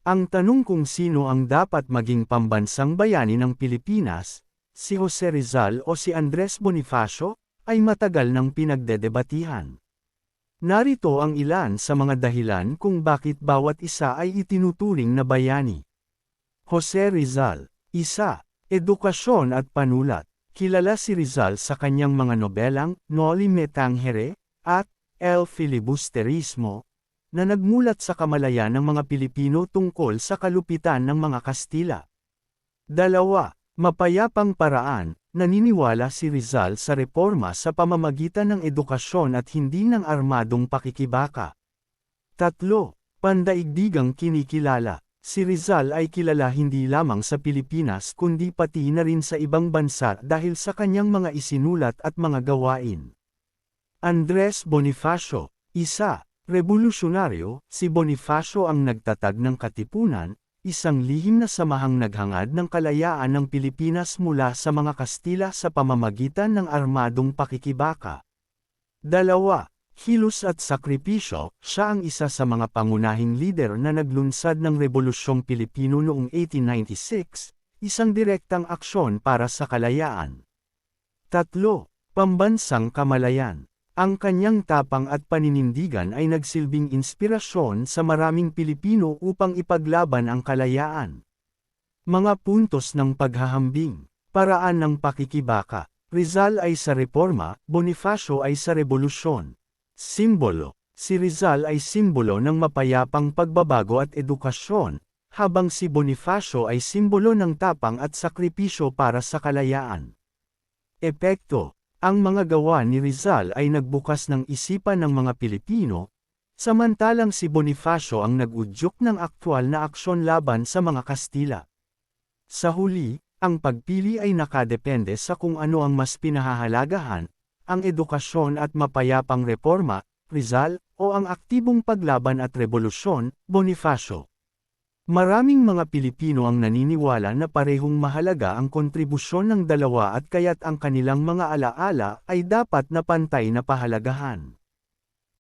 Ang tanong kung sino ang dapat maging pambansang bayani ng Pilipinas, si Jose Rizal o si Andres Bonifacio, ay matagal nang pinagdedebatihan. Narito ang ilan sa mga dahilan kung bakit bawat isa ay itinuturing na bayani. Jose Rizal, isa, edukasyon at panulat. Kilala si Rizal sa kanyang mga nobelang Noli Me Tangere at El Filibusterismo, na nagmulat sa kamalayan ng mga Pilipino tungkol sa kalupitan ng mga Kastila. Dalawa, mapayapang paraan, naniniwala si Rizal sa reforma sa pamamagitan ng edukasyon at hindi ng armadong pakikibaka. Tatlo, pandaigdigang kinikilala. Si Rizal ay kilala hindi lamang sa Pilipinas kundi pati na rin sa ibang bansa dahil sa kanyang mga isinulat at mga gawain. Andres Bonifacio, isa, Revolusyonaryo, si Bonifacio ang nagtatag ng Katipunan, isang lihim na samahang naghangad ng kalayaan ng Pilipinas mula sa mga Kastila sa pamamagitan ng armadong pakikibaka. Dalawa, Hilos at sakripisyo, siya ang isa sa mga pangunahing lider na naglunsad ng Rebolusyong Pilipino noong 1896, isang direktang aksyon para sa kalayaan. Tatlo, Pambansang Kamalayan ang kanyang tapang at paninindigan ay nagsilbing inspirasyon sa maraming Pilipino upang ipaglaban ang kalayaan. Mga puntos ng paghahambing, paraan ng pakikibaka, Rizal ay sa reforma, Bonifacio ay sa revolusyon. Simbolo, si Rizal ay simbolo ng mapayapang pagbabago at edukasyon, habang si Bonifacio ay simbolo ng tapang at sakripisyo para sa kalayaan. Epekto, ang mga gawa ni Rizal ay nagbukas ng isipan ng mga Pilipino, samantalang si Bonifacio ang nag-udyok ng aktwal na aksyon laban sa mga Kastila. Sa huli, ang pagpili ay nakadepende sa kung ano ang mas pinahahalagahan, ang edukasyon at mapayapang reforma, Rizal, o ang aktibong paglaban at revolusyon, Bonifacio. Maraming mga Pilipino ang naniniwala na parehong mahalaga ang kontribusyon ng dalawa at kaya't ang kanilang mga alaala ay dapat na pantay na pahalagahan.